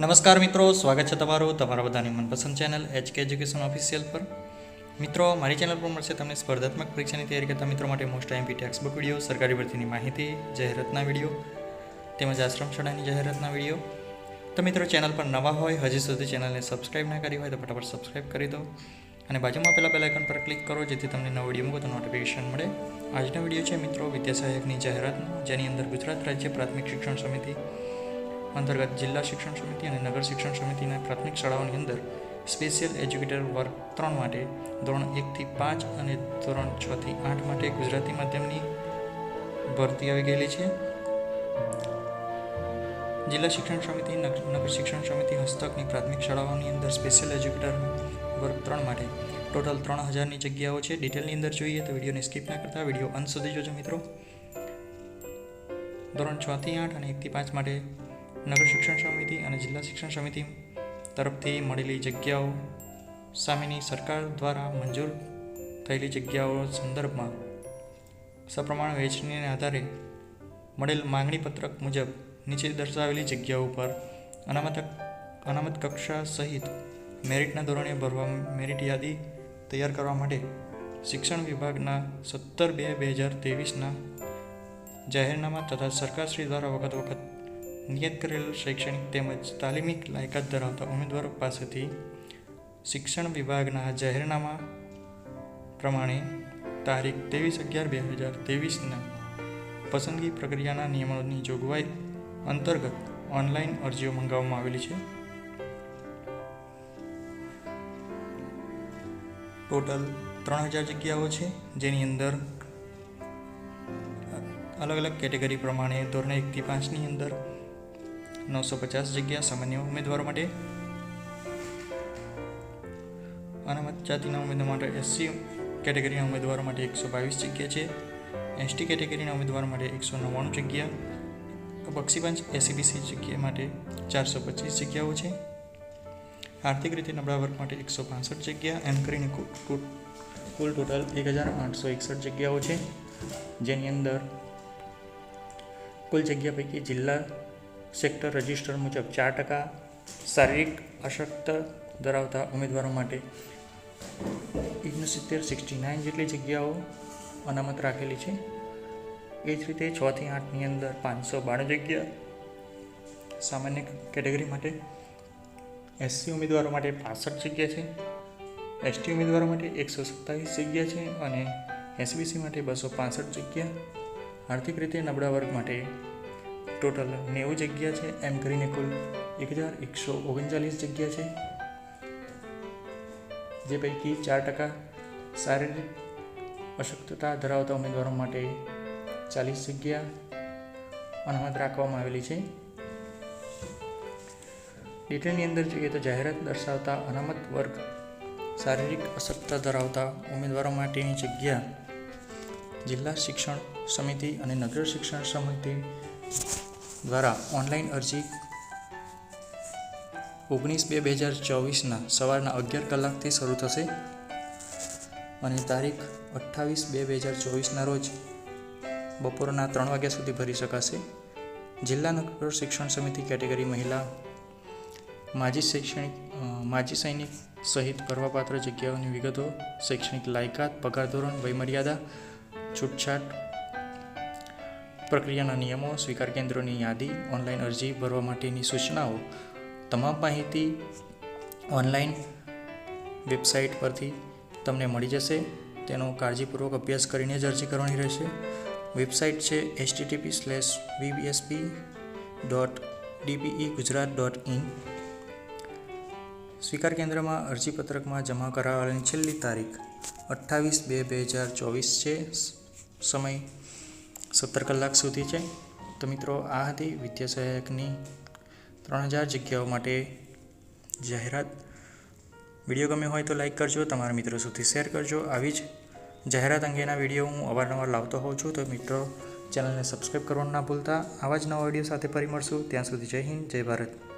નમસ્કાર મિત્રો, સ્વાગત છે તમારું તમારા બધાની મનપસંદ ચેનલ એચકે એજ્યુકેશન ઓફિશિયલ પર. મિત્રો, મારી ચેનલ પર મળશે તમને સ્પર્ધાત્મક પરીક્ષાની તૈયારી કરતા મિત્રો માટે most IMP text book video સરકારી ભરતીની માહિતી, જાહેરાતના વીડિયો તેમજ આશ્રમ શાળાની જાહેરાતના વીડિયો તો મિત્રો, ચેનલ પર નવા હોય, હજી સુધી ચેનલને સબસ્ક્રાઇબ ના કરી હોય તો ફટાફટ સબસ્ક્રાઈબ કરી દો. અને બાજુમાં પેલા બેલ આઇકન પર ક્લિક કરો, જેથી તમને નવો વીડિયો મૂકો તો નોટિફિકેશન મળે. આજનો વીડિયો છે મિત્રો વિદ્યાસહાયકની જાહેરાતનો, જેની અંદર ગુજરાત રાજ્ય પ્રાથમિક શિક્ષણ સમિતિ અંતર્ગત જિલ્લા શિક્ષણ સમિતિ અને નગર શિક્ષણ સમિતિના પ્રાથમિક શાળાઓની અંદર સ્પેશિયલ એજ્યુકેટર વર્ગ ત્રણ માટે, ધોરણ એકથી પાંચ અને ધોરણ છથી આઠ માટે ગુજરાતી માધ્યમની ભરતી આવી ગયેલી છે. જિલ્લા શિક્ષણ સમિતિ નગર શિક્ષણ સમિતિ હસ્તકની પ્રાથમિક શાળાઓની અંદર સ્પેશિયલ એજ્યુકેટર વર્ગ ત્રણ માટે. ટોટલ ત્રણ હજારની જગ્યાઓ છે. ડિટેલની અંદર જોઈએ તો વિડીયોને સ્કીપ ના કરતા. વીડિયો અંત સુધી જોજો મિત્રો. ધોરણ છથી આઠ અને એકથી પાંચ માટે નગર શિક્ષણ સમિતિ અને જિલ્લા શિક્ષણ સમિતિ તરફથી મળેલી જગ્યાઓ સામેની સરકાર દ્વારા મંજૂર થયેલી જગ્યાઓ સંદર્ભમાં સપ્રમાણ વહેંચણીને આધારે મળેલ માંગણી પત્રક મુજબ નીચે દર્શાવેલી જગ્યાઓ પર અનામત અનામત કક્ષા સહિત મેરિટના ધોરણે ભરવા મેરિટ યાદી તૈયાર કરવા માટે શિક્ષણ વિભાગના સત્તર બે બે હજાર ત્રેવીસના જાહેરનામા તથા સરકારશ્રી દ્વારા વખત વખત નિયત કરેલ શૈક્ષણિક તેમજ તાલીમિક લાયકાત ધરાવતા ઉમેદવારો પાસેથી શિક્ષણ વિભાગના જાહેરનામા પ્રમાણે તારીખ ત્રેવીસ અગિયાર બે હજાર ત્રેવીસના પસંદગી પ્રક્રિયાના નિયમોની જોગવાઈ અંતર્ગત ઓનલાઈન અરજીઓ મંગાવવામાં આવેલી છે. ટોટલ ત્રણ હજાર જગ્યાઓ છે, જેની અંદર અલગ અલગ કેટેગરી પ્રમાણે ધોરણ એકથી પાંચની અંદર નવસો પચાસ જગ્યા સામાન્ય ઉમેદવારો માટે. અનામત જાતિના ઉમેદવાર માટે એસસી કેટેગરીના ઉમેદવારો માટે એકસો બાવીસ જગ્યા છે. એસટી કેટેગરીના ઉમેદવારો માટે એકસો નવ્વાણું જગ્યા. બક્ષીપંચ એસીબીસી જગ્યા માટે ચારસો પચીસ જગ્યાઓ છે. આર્થિક રીતે નબળા વર્ગ માટે એકસો પાસઠ જગ્યા. એમ કરીને કુલ ટોટલ એક હજાર આઠસો એકસઠ જગ્યાઓ છે. જેની અંદર કુલ જગ્યા પૈકી જિલ્લા સેક્ટર રજિસ્ટર મુજબ ચાર ટકા શારીરિક અશક્ત ધરાવતા ઉમેદવારો માટે ઓગણસિત્તેર સિક્સટી નાઇન જેટલી જગ્યાઓ અનામત રાખેલી છે. એ જ રીતે છથી આઠની અંદર પાંચસો બાણું જગ્યા સામાન્ય કેટેગરી માટે એસસી ઉમેદવારો માટે પાસઠ જગ્યા છે. એસટી ઉમેદવારો માટે એકસો સત્તાવીસ જગ્યા છે અને એસબીસી માટે બસો પાસઠ જગ્યા. આર્થિક રીતે નબળા વર્ગ માટે ટોટલ નેવું જગ્યા છે. એમ કરીને કુલ એક હજાર એકસો ઓગણચાલીસ જગ્યા છે. જે પૈકી ચાર ટકા શારીરિક અશક્તતા ધરાવતા ઉમેદવારો માટે ચાલીસ જગ્યા અનામત રાખવામાં આવેલી છે. ડિટેલની અંદર જોઈએ તો જાહેરાત દર્શાવતા અનામત વર્ગ શારીરિક અશક્તતા ધરાવતા ઉમેદવારો માટેની જગ્યા જિલ્લા શિક્ષણ સમિતિ અને નગર શિક્ષણ સમિતિ દ્વારા ઓનલાઈન અરજી ઓગણીસ બે બે હજાર ચોવીસના સવારના અગિયાર કલાકથી શરૂ થશે અને તારીખ અઠ્ઠાવીસ બે બે હજાર ચોવીસના રોજ બપોરના ત્રણ વાગ્યા સુધી ભરી શકાશે. જિલ્લા નગર શિક્ષણ સમિતિ કેટેગરી મહિલા માજી શૈક્ષણિક માજી સૈનિક સહિત ભરવાપાત્ર જગ્યાઓની વિગતો, શૈક્ષણિક લાયકાત, પગાર ધોરણ, વયમર્યાદા, છૂટછાટ પ્રક્રિયાના નિયમો સ્વીકાર કેન્દ્રોની યાદી, ઓનલાઈન અરજી ભરવા માટેની સૂચનાઓ, તમામ માહિતી ઓનલાઈન વેબસાઇટ પરથી તમને મળી જશે. તેનો કાળજીપૂર્વક અભ્યાસ કરીને જ અરજી કરવાની રહેશે. વેબસાઇટ છે HTTP slash VBSP dot DPE Gujarat dot in સ્વીકાર કેન્દ્રમાં અરજીપત્રકમાં જમા કરાવવાની છેલ્લી તારીખ અઠ્ઠાવીસ બે બે હજાર ચોવીસ છે. સમય સત્તર કલાક સુધી છે. તો મિત્રો, આ હતી વિદ્યા સહાયકની ત્રણ હજાર જગ્યાઓ માટે જાહેરાત. વીડિયો ગમ્યો હોય તો લાઈક કરજો, તમારા મિત્રો સુધી શેર કરજો. આવી જ જાહેરાત અંગેના વીડિયો હું અવારનવાર લાવતો હોઉં છું. તો મિત્રો, ચેનલને સબસ્ક્રાઈબ કરવાનું ના ભૂલતા. આવા જ નવા વીડિયો સાથે ફરી મળશું. ત્યાં સુધી જય હિન્દ, જય ભારત.